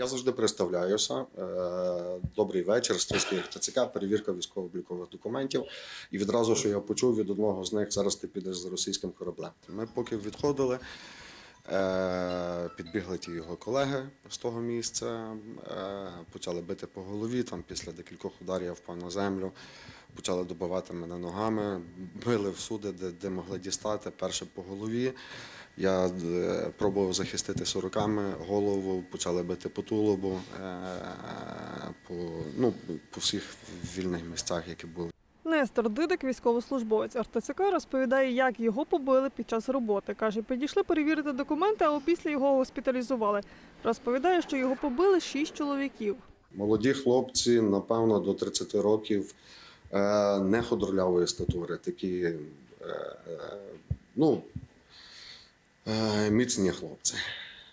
Я завжди представляюся. Е, Добрий вечір, Стрийський ТЦК, перевірка військово-облікових документів. І відразу, що я почув від одного з них, зараз ти підеш за російським кораблем. Ми поки відходили, підбігли ті його колеги з того місця, е, почали бити по голові. Там після декількох ударів я впав на землю, почали добивати мене ногами, били всюди, де, де могли дістати. Перше по голові. Я е, пробував захиститися руками, голову, почали бити по тулубу, е, по, ну, по всіх вільних місцях, які були. Нестор Дидик, військовослужбовець РТЦК, розповідає, як його побили під час роботи. Каже, підійшли перевірити документи, а опісля його госпіталізували. Розповідає, що його побили шість чоловіків. Молоді хлопці, напевно, до 30 років е, не ходорлявої статури, такі е, е, ну, міцні хлопці,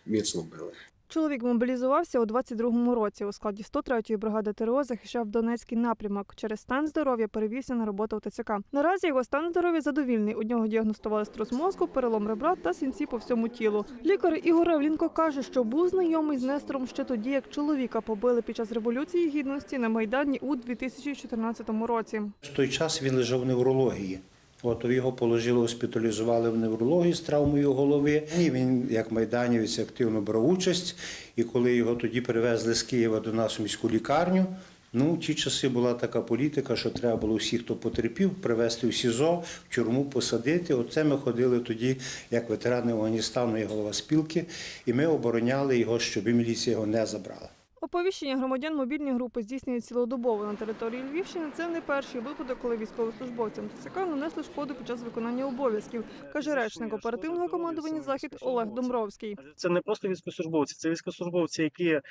міцно били. Чоловік мобілізувався у 22-му році. У складі 103-ї бригади ТРО захищав Донецький напрямок. Через стан здоров'я перевівся на роботу в ТЦК. Наразі його стан здоров'я задовільний. У нього діагностували струс мозку, перелом ребра та сінці по всьому тілу. Лікар Ігор Ревлінко каже, що був знайомий з Нестором ще тоді, як чоловіка побили під час революції гідності на майдані у 2014 році. В той час він лежав в неврології. От його положили, госпіталізували в неврології з травмою голови. І він, як майданівець, активно брав участь. І коли його тоді перевезли з Києва до нас у міську лікарню, ну в ті часи була така політика, що треба було всіх, хто потерпів, привезти в СІЗО, в тюрму посадити. Оце ми ходили тоді, як ветерани Афганістану і голова спілки, і ми обороняли його, щоб міліція його не забрала. Оповіщення громадян мобільні групи здійснюють цілодобово на території Львівщини. Це не перший випадок, коли військовослужбовцям ТЦК нанесли шкоду під час виконання обов'язків, каже речник оперативного командування Захід Олег Домбровський. Це не просто військовослужбовці, це військовослужбовці, які е,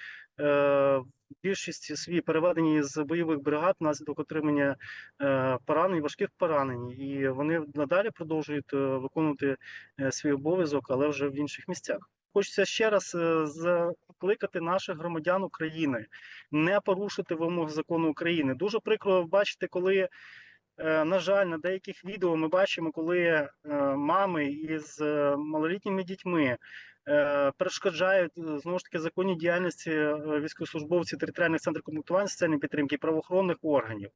в більшості свої переведені з бойових бригад внаслідок отримання е, поранень, важких поранень, і вони надалі продовжують е, виконувати е, свій обов'язок, але вже в інших місцях. Хочеться ще раз е, закликати наших громадян України не порушити вимог закону України. Дуже прикро бачити, коли. е, На жаль, на деяких відео ми бачимо, коли е, мами із малолітніми дітьми перешкоджають е, знову ж таки законній діяльності е, військовослужбовців територіальних центрів комплектування соціальної підтримки правоохоронних органів.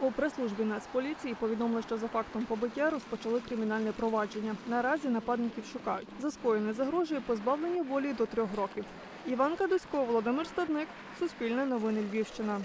У прес-службі Нацполіції повідомили, що за фактом побиття розпочали кримінальне провадження. Наразі нападників шукають. За скоєне загрожує позбавлення волі до трьох років. Іван Кадусько, Володимир Стадник, Суспільне новини Львівщина.